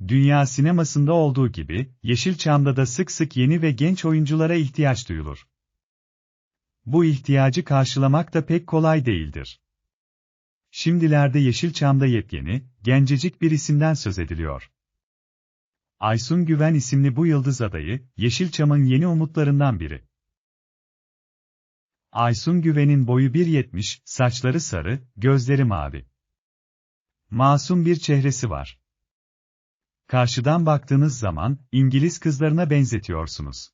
Dünya sinemasında olduğu gibi, Yeşilçam'da da sık sık yeni ve genç oyunculara ihtiyaç duyulur. Bu ihtiyacı karşılamak da pek kolay değildir. Şimdilerde Yeşilçam'da yepyeni, gencecik bir isimden söz ediliyor. Aysun Güven isimli bu yıldız adayı, Yeşilçam'ın yeni umutlarından biri. Aysun Güven'in boyu 1.70, saçları sarı, gözleri mavi. Masum bir çehresi var. Karşıdan baktığınız zaman, İngiliz kızlarına benzetiyorsunuz.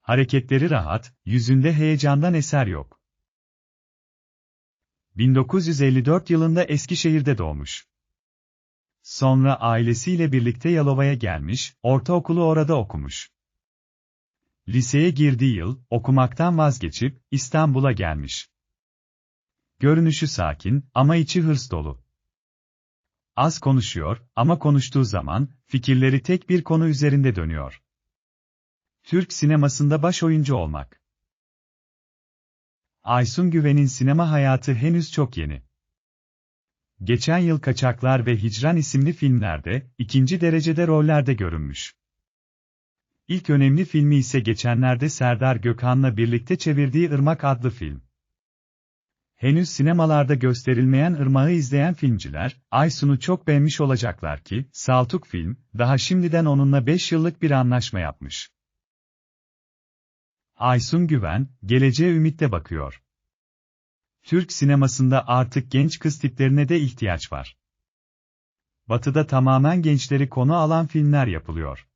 Hareketleri rahat, yüzünde heyecandan eser yok. 1954 yılında Eskişehir'de doğmuş. Sonra ailesiyle birlikte Yalova'ya gelmiş, ortaokulu orada okumuş. Liseye girdiği yıl, okumaktan vazgeçip, İstanbul'a gelmiş. Görünüşü sakin, ama içi hırs dolu. Az konuşuyor, ama konuştuğu zaman, fikirleri tek bir konu üzerinde dönüyor. Türk sinemasında baş oyuncu olmak. Aysun Güven'in sinema hayatı henüz çok yeni. Geçen yıl Kaçaklar ve Hicran isimli filmlerde, ikinci derecede rollerde görünmüş. İlk önemli filmi ise geçenlerde Serdar Gökhan'la birlikte çevirdiği Irmak adlı film. Henüz sinemalarda gösterilmeyen Irmak'ı izleyen filmciler, Aysun'u çok beğenmiş olacaklar ki, Saltuk Film, daha şimdiden onunla 5 yıllık bir anlaşma yapmış. Aysun Güven, geleceğe ümitle bakıyor. Türk sinemasında artık genç kız tiplerine de ihtiyaç var. Batı'da tamamen gençleri konu alan filmler yapılıyor.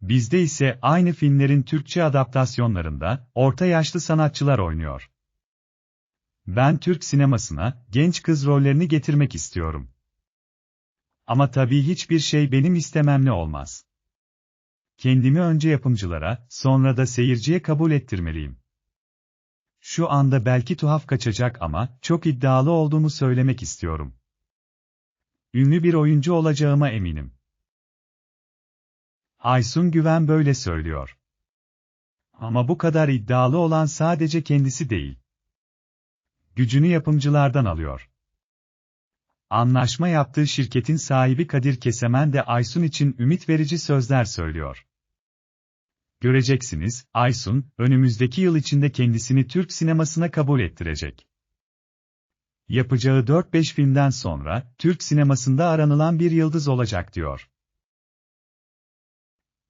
Bizde ise aynı filmlerin Türkçe adaptasyonlarında orta yaşlı sanatçılar oynuyor. Ben Türk sinemasına genç kız rollerini getirmek istiyorum. Ama tabii hiçbir şey benim istememle olmaz. Kendimi önce yapımcılara, sonra da seyirciye kabul ettirmeliyim. Şu anda belki tuhaf kaçacak ama çok iddialı olduğumu söylemek istiyorum. Ünlü bir oyuncu olacağıma eminim. Aysun Güven böyle söylüyor. Ama bu kadar iddialı olan sadece kendisi değil. Gücünü yapımcılardan alıyor. Anlaşma yaptığı şirketin sahibi Kadir Kesemen de Aysun için ümit verici sözler söylüyor. Göreceksiniz, Aysun, önümüzdeki yıl içinde kendisini Türk sinemasına kabul ettirecek. Yapacağı 4-5 filmden sonra, Türk sinemasında aranılan bir yıldız olacak diyor.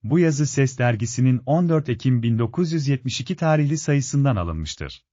Bu yazı Ses dergisinin 14 Ekim 1972 tarihli sayısından alınmıştır.